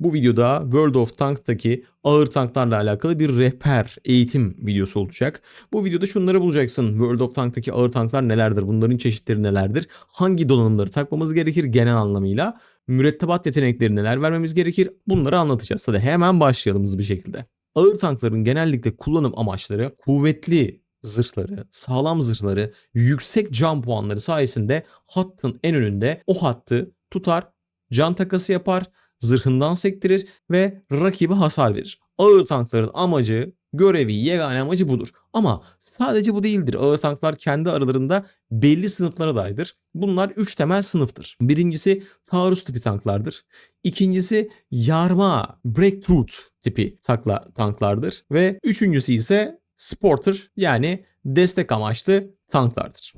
Bu videoda World of Tanks'taki ağır tanklarla alakalı bir rehber eğitim videosu olacak. Bu videoda şunları bulacaksın. World of Tanks'taki ağır tanklar nelerdir? Bunların çeşitleri nelerdir? Hangi donanımları takmamız gerekir genel anlamıyla? Mürettebat yetenekleri neler vermemiz gerekir? Bunları anlatacağız. Hadi hemen başlayalım hızlı bir şekilde. Ağır tankların genellikle kullanım amaçları kuvvetli zırhları, sağlam zırhları, yüksek can puanları sayesinde hattın en önünde o hattı tutar, can takası yapar, zırhından sektirir ve rakibe hasar verir. Ağır tankların amacı, görevi, yegane amacı budur. Ama sadece bu değildir. Ağır tanklar kendi aralarında belli sınıflara dairdir. Bunlar üç temel sınıftır. Birincisi taarruz tipi tanklardır. İkincisi yarma, breakthrough tipi takla, tanklardır. Ve üçüncüsü ise sporter yani destek amaçlı tanklardır.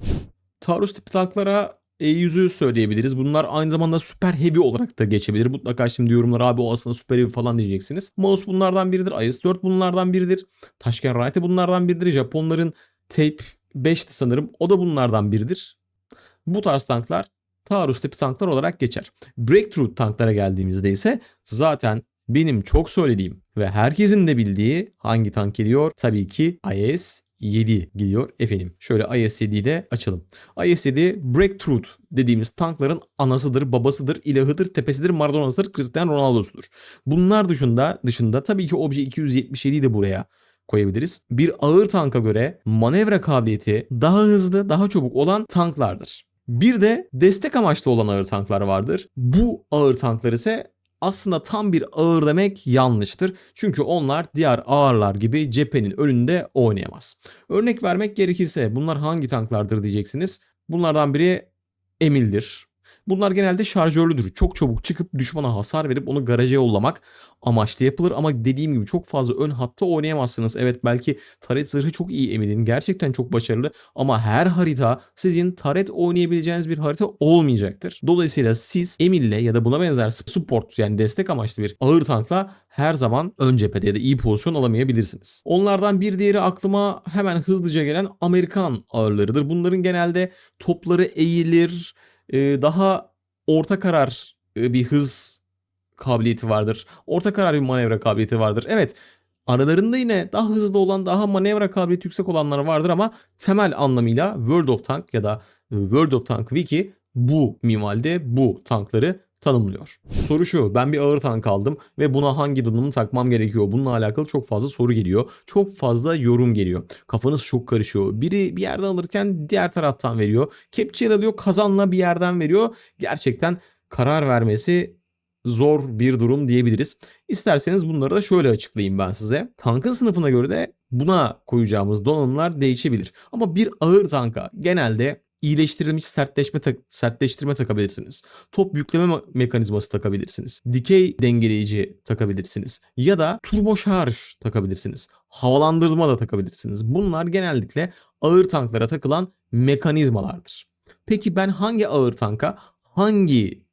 Taarruz tipi tanklara E100'ü söyleyebiliriz. Bunlar aynı zamanda süper heavy olarak da geçebilir. Mutlaka şimdi yorumlar abi o aslında süper heavy falan diyeceksiniz. Mouse bunlardan biridir. IS-4 bunlardan biridir. Taşken Raite bunlardan biridir. Japonların Tape 5'ti sanırım. O da bunlardan biridir. Bu tarz tanklar taarruz tipi tanklar olarak geçer. Breakthrough tanklara geldiğimizde ise zaten benim çok söylediğim ve herkesin de bildiği hangi tank geliyor? Tabii ki IS 7 gidiyor efendim. Şöyle IS-7'yi de açalım. IS-7 Breakthrough dediğimiz tankların anasıdır, babasıdır, ilahıdır, tepesidir, Maradona'sıdır, Cristiano Ronaldo'sudur. Bunlar dışında dışında tabii ki Obje 277'yi de buraya koyabiliriz. Bir ağır tanka göre manevra kabiliyeti daha hızlı, daha çabuk olan tanklardır. Bir de destek amaçlı olan ağır tanklar vardır. Bu ağır tanklar ise aslında tam bir ağır demek yanlıştır. Çünkü onlar diğer ağırlar gibi cephenin önünde oynayamaz. Örnek vermek gerekirse bunlar hangi tanklardır diyeceksiniz. Bunlardan biri Emil'dir. Bunlar genelde şarjörlüdür. Çok çabuk çıkıp düşmana hasar verip onu garaja yollamak amaçlı yapılır. Ama dediğim gibi çok fazla ön hatta oynayamazsınız. Evet belki taret zırhı çok iyi Emil'in. Gerçekten çok başarılı. Ama her harita sizin taret oynayabileceğiniz bir harita olmayacaktır. Dolayısıyla siz Emil'le ya da buna benzer support yani destek amaçlı bir ağır tankla her zaman ön cephede ya da iyi pozisyon alamayabilirsiniz. Onlardan bir diğeri aklıma hemen hızlıca gelen Amerikan ağırlarıdır. Bunların genelde topları eğilir, daha orta karar e, bir hız kabiliyeti vardır. Orta karar bir manevra kabiliyeti vardır. Evet aralarında yine daha hızlı olan daha manevra kabiliyeti yüksek olanlar vardır ama temel anlamıyla World of Tank ya da World of Tank Wiki bu minvalde bu tankları tanımlıyor. Soru şu ben bir ağır tank aldım ve buna hangi donanımı takmam gerekiyor? Bununla alakalı çok fazla soru geliyor. Çok fazla yorum geliyor. Kafanız çok karışıyor. Biri bir yerden alırken diğer taraftan veriyor. Kepçeyle alıyor kazanla bir yerden veriyor. Gerçekten karar vermesi zor bir durum diyebiliriz. İsterseniz bunları da şöyle açıklayayım ben size. Tankın sınıfına göre de buna koyacağımız donanımlar değişebilir. Ama bir ağır tanka genelde iyileştirilmiş sertleşme tak- sertleştirme takabilirsiniz. Top yükleme me- mekanizması takabilirsiniz. Dikey dengeleyici takabilirsiniz. Ya da turbo şarj takabilirsiniz. Havalandırma da takabilirsiniz. Bunlar genellikle ağır tanklara takılan mekanizmalardır. Peki ben hangi ağır tanka hangi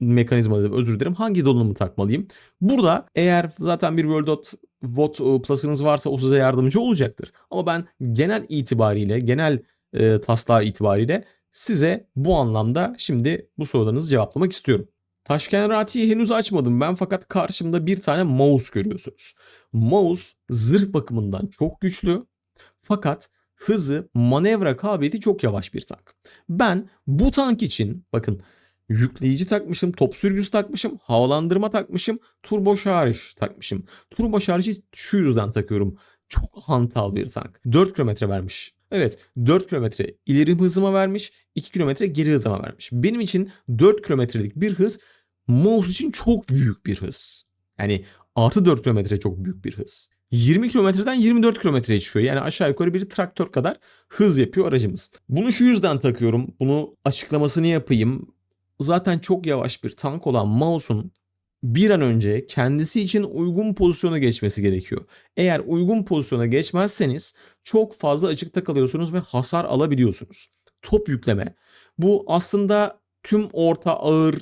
mekanizma dedim özür dilerim hangi donanımı takmalıyım? Burada eğer zaten bir World of Watt e, Plus'ınız varsa o size yardımcı olacaktır. Ama ben genel itibariyle genel e, taslağı itibariyle size bu anlamda şimdi bu sorularınızı cevaplamak istiyorum. Taşken Rati'yi henüz açmadım ben fakat karşımda bir tane mouse görüyorsunuz. Mouse zırh bakımından çok güçlü fakat hızı manevra kabiliyeti çok yavaş bir tank. Ben bu tank için bakın yükleyici takmışım, top sürücüsü takmışım, havalandırma takmışım, turbo şarj takmışım. Turbo şarjı şu yüzden takıyorum. Çok hantal bir tank. 4 kilometre vermiş. Evet 4 kilometre ileri hızıma vermiş 2 kilometre geri hızıma vermiş. Benim için 4 kilometrelik bir hız mouse için çok büyük bir hız. Yani artı 4 kilometre çok büyük bir hız. 20 kilometreden 24 kilometreye çıkıyor. Yani aşağı yukarı bir traktör kadar hız yapıyor aracımız. Bunu şu yüzden takıyorum. Bunu açıklamasını yapayım. Zaten çok yavaş bir tank olan mouse'un bir an önce kendisi için uygun pozisyona geçmesi gerekiyor. Eğer uygun pozisyona geçmezseniz çok fazla açıkta kalıyorsunuz ve hasar alabiliyorsunuz. Top yükleme. Bu aslında tüm orta ağır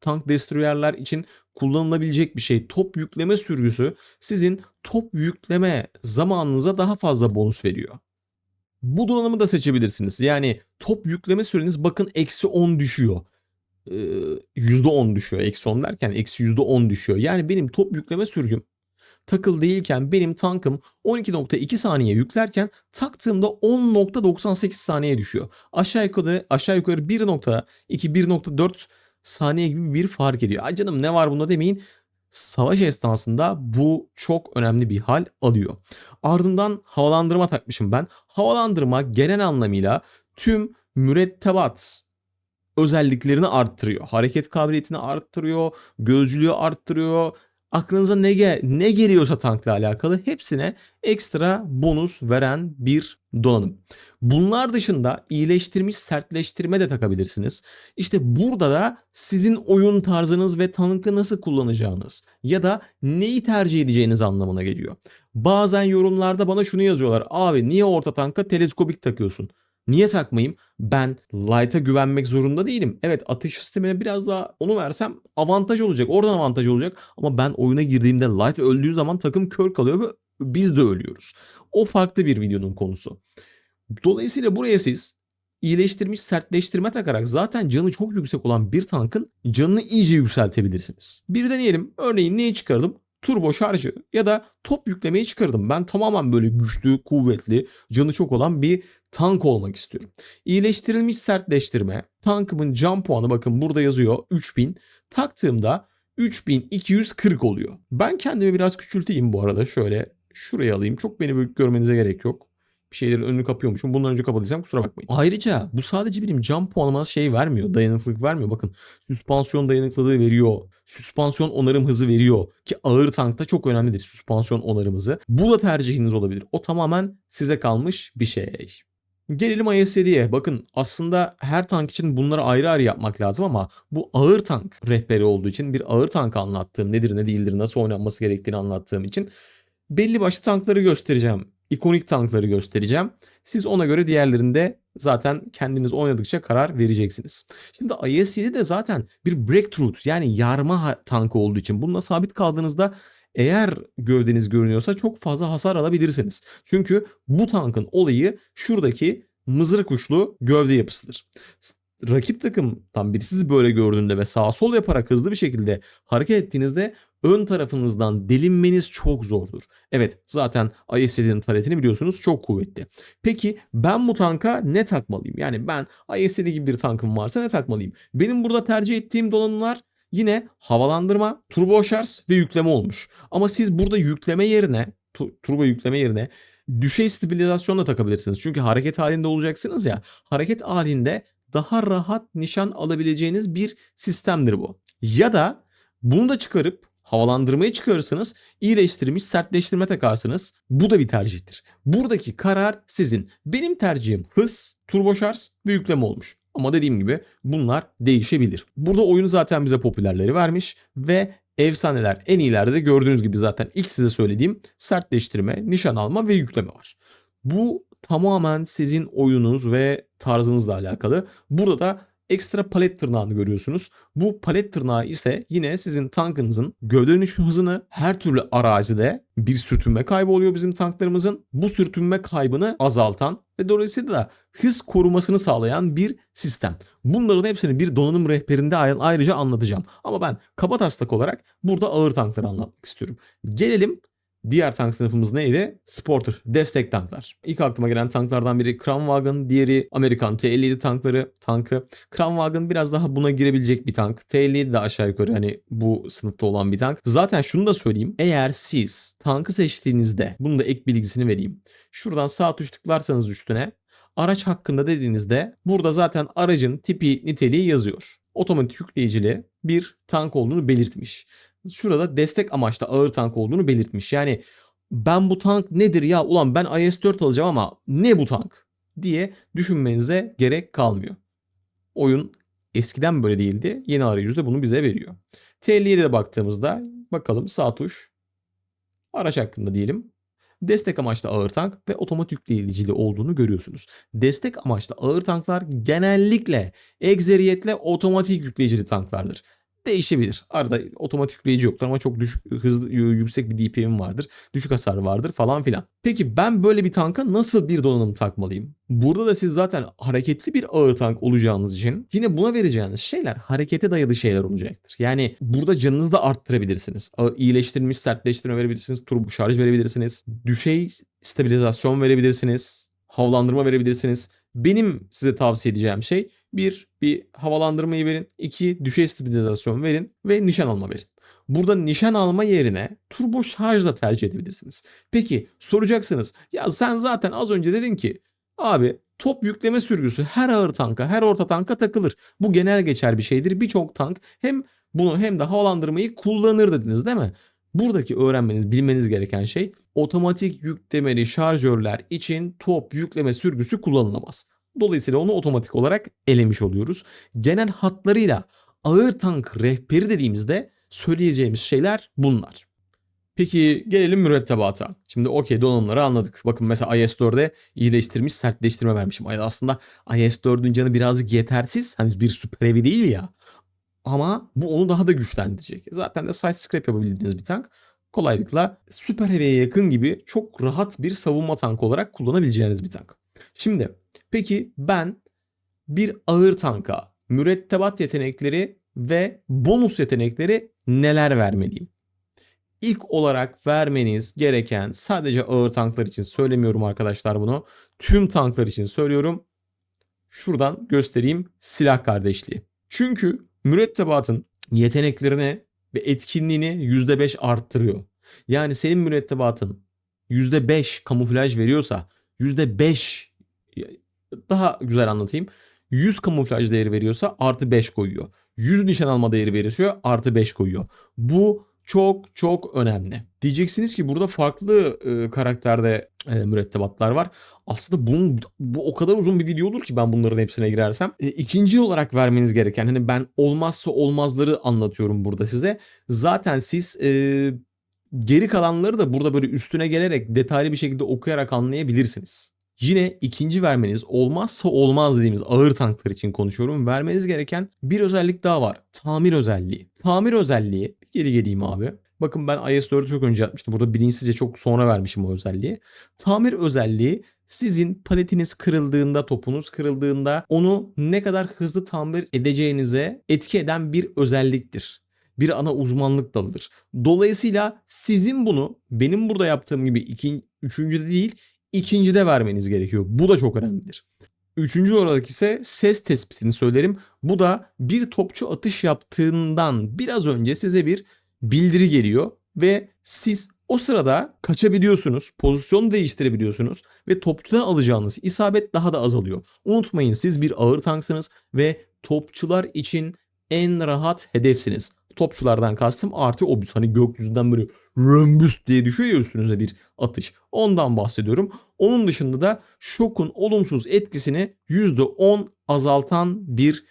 tank destroyerler için kullanılabilecek bir şey. Top yükleme sürgüsü sizin top yükleme zamanınıza daha fazla bonus veriyor. Bu donanımı da seçebilirsiniz. Yani top yükleme süreniz bakın eksi 10 düşüyor. E, %10 düşüyor. Eksi 10 derken eksi %10 düşüyor. Yani benim top yükleme sürgüm takıl değilken benim tankım 12.2 saniye yüklerken taktığımda 10.98 saniye düşüyor. Aşağı yukarı aşağı yukarı 1.2 1.4 saniye gibi bir fark ediyor. Ay canım ne var bunda demeyin. Savaş esnasında bu çok önemli bir hal alıyor. Ardından havalandırma takmışım ben. Havalandırma genel anlamıyla tüm mürettebat özelliklerini arttırıyor. Hareket kabiliyetini arttırıyor, gözcülüğü arttırıyor. Aklınıza ne gel ne geliyorsa tankla alakalı hepsine ekstra bonus veren bir donanım. Bunlar dışında iyileştirmiş sertleştirme de takabilirsiniz. İşte burada da sizin oyun tarzınız ve tankı nasıl kullanacağınız ya da neyi tercih edeceğiniz anlamına geliyor. Bazen yorumlarda bana şunu yazıyorlar. Abi niye orta tanka teleskopik takıyorsun? Niye takmayayım? Ben Light'a güvenmek zorunda değilim. Evet atış sistemine biraz daha onu versem avantaj olacak. Oradan avantaj olacak. Ama ben oyuna girdiğimde Light öldüğü zaman takım kör kalıyor ve biz de ölüyoruz. O farklı bir videonun konusu. Dolayısıyla buraya siz iyileştirmiş sertleştirme takarak zaten canı çok yüksek olan bir tankın canını iyice yükseltebilirsiniz. Bir deneyelim. Örneğin neyi çıkardım? Turbo şarjı ya da top yüklemeyi çıkardım. Ben tamamen böyle güçlü, kuvvetli, canı çok olan bir tank olmak istiyorum. İyileştirilmiş sertleştirme. Tankımın can puanı bakın burada yazıyor 3000. Taktığımda 3240 oluyor. Ben kendimi biraz küçülteyim bu arada. Şöyle şuraya alayım. Çok beni büyük görmenize gerek yok bir şeylerin önünü kapıyormuşum. Bundan önce kapatıysam kusura bakmayın. Ayrıca bu sadece benim cam puanıma şey vermiyor. Dayanıklılık vermiyor. Bakın süspansiyon dayanıklılığı veriyor. Süspansiyon onarım hızı veriyor. Ki ağır tankta çok önemlidir süspansiyon onarım hızı. Bu da tercihiniz olabilir. O tamamen size kalmış bir şey. Gelelim IS-7'ye. Bakın aslında her tank için bunları ayrı ayrı yapmak lazım ama bu ağır tank rehberi olduğu için bir ağır tank anlattığım nedir ne değildir nasıl oynanması gerektiğini anlattığım için belli başlı tankları göstereceğim ikonik tankları göstereceğim. Siz ona göre diğerlerinde zaten kendiniz oynadıkça karar vereceksiniz. Şimdi IS-7 de zaten bir breakthrough yani yarma tankı olduğu için bununla sabit kaldığınızda eğer gövdeniz görünüyorsa çok fazla hasar alabilirsiniz. Çünkü bu tankın olayı şuradaki mızrak uçlu gövde yapısıdır rakip takımdan biri sizi böyle gördüğünde ve sağ sol yaparak hızlı bir şekilde hareket ettiğinizde ön tarafınızdan delinmeniz çok zordur. Evet zaten IS-7'nin taretini biliyorsunuz çok kuvvetli. Peki ben bu tanka ne takmalıyım? Yani ben IS-7 gibi bir tankım varsa ne takmalıyım? Benim burada tercih ettiğim donanımlar yine havalandırma, turbo şarj ve yükleme olmuş. Ama siz burada yükleme yerine, turbo yükleme yerine düşey stabilizasyon da takabilirsiniz. Çünkü hareket halinde olacaksınız ya. Hareket halinde daha rahat nişan alabileceğiniz bir sistemdir bu. Ya da bunu da çıkarıp havalandırmayı çıkarırsınız, iyileştirilmiş sertleştirme takarsınız. Bu da bir tercihtir. Buradaki karar sizin. Benim tercihim hız, turbo şarj ve yükleme olmuş. Ama dediğim gibi bunlar değişebilir. Burada oyunu zaten bize popülerleri vermiş ve efsaneler en iyilerde de gördüğünüz gibi zaten ilk size söylediğim sertleştirme, nişan alma ve yükleme var. Bu tamamen sizin oyununuz ve tarzınızla alakalı. Burada da ekstra palet tırnağını görüyorsunuz. Bu palet tırnağı ise yine sizin tankınızın gövde dönüşüm hızını her türlü arazide bir sürtünme kaybı oluyor bizim tanklarımızın. Bu sürtünme kaybını azaltan ve dolayısıyla hız korumasını sağlayan bir sistem. Bunların hepsini bir donanım rehberinde ayrıca anlatacağım. Ama ben kaba taslak olarak burada ağır tankları anlatmak istiyorum. Gelelim Diğer tank sınıfımız neydi? Sporter, destek tanklar. İlk aklıma gelen tanklardan biri Kramwagen, diğeri Amerikan T-57 tankları, tankı. Kramwagen biraz daha buna girebilecek bir tank. T-57 de aşağı yukarı hani bu sınıfta olan bir tank. Zaten şunu da söyleyeyim. Eğer siz tankı seçtiğinizde, bunun da ek bilgisini vereyim. Şuradan sağ tuş tıklarsanız üstüne araç hakkında dediğinizde burada zaten aracın tipi niteliği yazıyor. Otomatik yükleyicili bir tank olduğunu belirtmiş şurada destek amaçlı ağır tank olduğunu belirtmiş. Yani ben bu tank nedir ya ulan ben IS-4 alacağım ama ne bu tank diye düşünmenize gerek kalmıyor. Oyun eskiden böyle değildi. Yeni arayüzde bunu bize veriyor. T57'de baktığımızda bakalım sağ tuş araç hakkında diyelim. Destek amaçlı ağır tank ve otomatik yükleyicili olduğunu görüyorsunuz. Destek amaçlı ağır tanklar genellikle egzeriyetle otomatik yükleyicili tanklardır değişebilir. Arada otomatik yükleyici yoktur ama çok düşük, hızlı, yüksek bir DPM vardır. Düşük hasar vardır falan filan. Peki ben böyle bir tanka nasıl bir donanım takmalıyım? Burada da siz zaten hareketli bir ağır tank olacağınız için yine buna vereceğiniz şeyler harekete dayalı şeyler olacaktır. Yani burada canını da arttırabilirsiniz. İyileştirilmiş sertleştirme verebilirsiniz. Turbo şarj verebilirsiniz. Düşey stabilizasyon verebilirsiniz. Havalandırma verebilirsiniz. Benim size tavsiye edeceğim şey bir, bir havalandırmayı verin. iki düşey stabilizasyon verin ve nişan alma verin. Burada nişan alma yerine turbo şarj tercih edebilirsiniz. Peki soracaksınız ya sen zaten az önce dedin ki abi top yükleme sürgüsü her ağır tanka her orta tanka takılır. Bu genel geçer bir şeydir. Birçok tank hem bunu hem de havalandırmayı kullanır dediniz değil mi? Buradaki öğrenmeniz, bilmeniz gereken şey otomatik yüklemeli şarjörler için top yükleme sürgüsü kullanılamaz. Dolayısıyla onu otomatik olarak elemiş oluyoruz. Genel hatlarıyla ağır tank rehberi dediğimizde söyleyeceğimiz şeyler bunlar. Peki gelelim mürettebata. Şimdi okey donanımları anladık. Bakın mesela IS-4'e iyileştirilmiş sertleştirme vermişim. Aslında IS-4'ün canı birazcık yetersiz. Hani bir süper evi değil ya. Ama bu onu daha da güçlendirecek. Zaten de side scrape yapabildiğiniz bir tank. Kolaylıkla süper heavy'ye yakın gibi çok rahat bir savunma tankı olarak kullanabileceğiniz bir tank. Şimdi peki ben bir ağır tanka mürettebat yetenekleri ve bonus yetenekleri neler vermeliyim? İlk olarak vermeniz gereken sadece ağır tanklar için söylemiyorum arkadaşlar bunu. Tüm tanklar için söylüyorum. Şuradan göstereyim silah kardeşliği. Çünkü mürettebatın yeteneklerini ve etkinliğini %5 arttırıyor. Yani senin mürettebatın %5 kamuflaj veriyorsa %5 daha güzel anlatayım. 100 kamuflaj değeri veriyorsa artı 5 koyuyor. 100 nişan alma değeri veriyorsa artı 5 koyuyor. Bu çok çok önemli. Diyeceksiniz ki burada farklı e, karakterde e, mürettebatlar var. Aslında bunun bu o kadar uzun bir video olur ki ben bunların hepsine girersem. E, ikinci olarak vermeniz gereken hani ben olmazsa olmazları anlatıyorum burada size. Zaten siz e, geri kalanları da burada böyle üstüne gelerek detaylı bir şekilde okuyarak anlayabilirsiniz. Yine ikinci vermeniz olmazsa olmaz dediğimiz ağır tanklar için konuşuyorum. Vermeniz gereken bir özellik daha var. Tamir özelliği. Tamir özelliği geri geleyim abi. Bakın ben IS-4'ü çok önce yapmıştım. Burada bilinçsizce çok sonra vermişim o özelliği. Tamir özelliği sizin paletiniz kırıldığında, topunuz kırıldığında onu ne kadar hızlı tamir edeceğinize etki eden bir özelliktir. Bir ana uzmanlık dalıdır. Dolayısıyla sizin bunu benim burada yaptığım gibi iki, üçüncüde değil ikincide vermeniz gerekiyor. Bu da çok önemlidir. Üçüncü olarak ise ses tespitini söylerim. Bu da bir topçu atış yaptığından biraz önce size bir bildiri geliyor ve siz o sırada kaçabiliyorsunuz, pozisyon değiştirebiliyorsunuz ve topçudan alacağınız isabet daha da azalıyor. Unutmayın siz bir ağır tanksınız ve topçular için en rahat hedefsiniz topçulardan kastım artı obüs. Hani gökyüzünden böyle römbüs diye düşüyor ya üstünüze bir atış. Ondan bahsediyorum. Onun dışında da şokun olumsuz etkisini %10 azaltan bir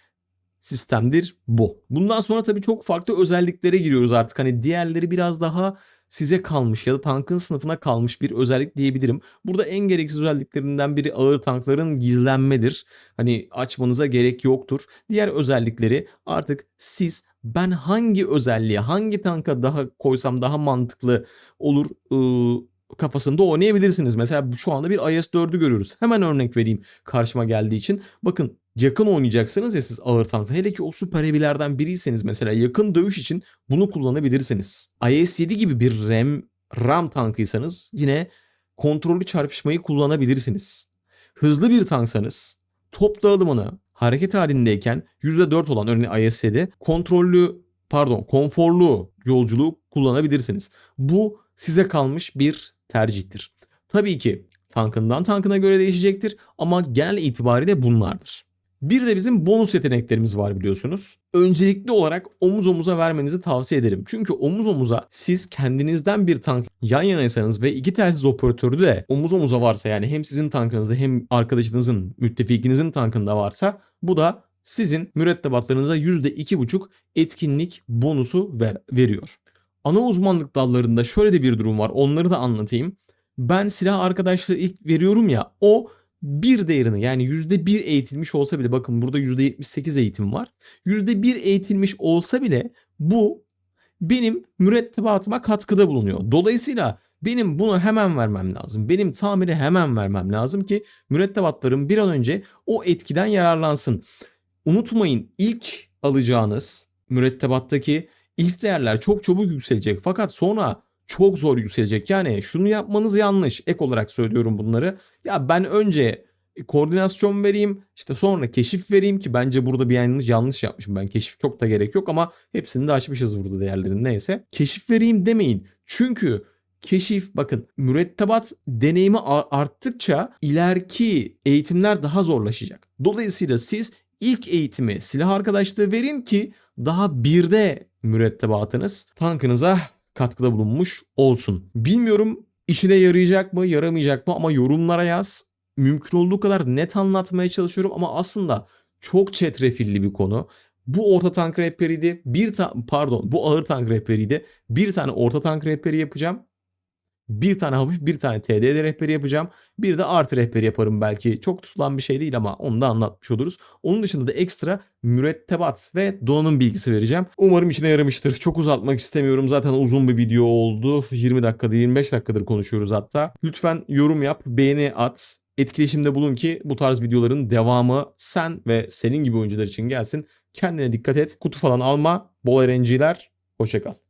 sistemdir bu. Bundan sonra tabii çok farklı özelliklere giriyoruz artık. Hani diğerleri biraz daha size kalmış ya da tankın sınıfına kalmış bir özellik diyebilirim. Burada en gereksiz özelliklerinden biri ağır tankların gizlenmedir. Hani açmanıza gerek yoktur. Diğer özellikleri artık siz ben hangi özelliğe, hangi tanka daha koysam daha mantıklı olur ıı, kafasında oynayabilirsiniz. Mesela şu anda bir IS-4'ü görüyoruz. Hemen örnek vereyim karşıma geldiği için. Bakın yakın oynayacaksınız ya siz ağır tankta. Hele ki o süper heavy'lerden biriyseniz mesela yakın dövüş için bunu kullanabilirsiniz. IS-7 gibi bir RAM, RAM tankıysanız yine kontrollü çarpışmayı kullanabilirsiniz. Hızlı bir tanksanız top dağılımını hareket halindeyken %4 olan örneğin IS-7 kontrollü pardon konforlu yolculuğu kullanabilirsiniz. Bu size kalmış bir tercihtir. Tabii ki tankından tankına göre değişecektir ama genel itibariyle bunlardır. Bir de bizim bonus yeteneklerimiz var biliyorsunuz. Öncelikli olarak omuz omuza vermenizi tavsiye ederim. Çünkü omuz omuza siz kendinizden bir tank yan yanaysanız ve iki telsiz operatörü de omuz omuza varsa yani hem sizin tankınızda hem arkadaşınızın, müttefikinizin tankında varsa bu da sizin mürettebatlarınıza %2,5 etkinlik bonusu ver, veriyor. Ana uzmanlık dallarında şöyle de bir durum var. Onları da anlatayım. Ben silah arkadaşlığı ilk veriyorum ya o bir değerini yani %1 eğitilmiş olsa bile bakın burada %78 eğitim var. %1 eğitilmiş olsa bile bu benim mürettebatıma katkıda bulunuyor. Dolayısıyla benim bunu hemen vermem lazım. Benim tamiri hemen vermem lazım ki mürettebatlarım bir an önce o etkiden yararlansın. Unutmayın ilk alacağınız mürettebattaki ilk değerler çok çabuk yükselecek fakat sonra çok zor yükselecek. Yani şunu yapmanız yanlış. Ek olarak söylüyorum bunları. Ya ben önce koordinasyon vereyim işte sonra keşif vereyim ki bence burada bir yanlış yanlış yapmışım ben keşif çok da gerek yok ama hepsini de açmışız burada değerlerin neyse. Keşif vereyim demeyin çünkü keşif bakın mürettebat deneyimi arttıkça ileriki eğitimler daha zorlaşacak. Dolayısıyla siz ilk eğitimi silah arkadaşlığı verin ki daha birde mürettebatınız tankınıza katkıda bulunmuş olsun. Bilmiyorum işine yarayacak mı yaramayacak mı ama yorumlara yaz. Mümkün olduğu kadar net anlatmaya çalışıyorum ama aslında çok çetrefilli bir konu. Bu orta tank rehberiydi. Bir ta- pardon bu ağır tank rehberiydi. Bir tane orta tank rehberi yapacağım. Bir tane hafif bir tane TDD rehberi yapacağım. Bir de artı rehberi yaparım belki. Çok tutulan bir şey değil ama onu da anlatmış oluruz. Onun dışında da ekstra mürettebat ve donanım bilgisi vereceğim. Umarım içine yaramıştır. Çok uzatmak istemiyorum. Zaten uzun bir video oldu. 20 dakikada 25 dakikadır konuşuyoruz hatta. Lütfen yorum yap, beğeni at. Etkileşimde bulun ki bu tarz videoların devamı sen ve senin gibi oyuncular için gelsin. Kendine dikkat et. Kutu falan alma. Bol RNG'ler. Hoşçakal.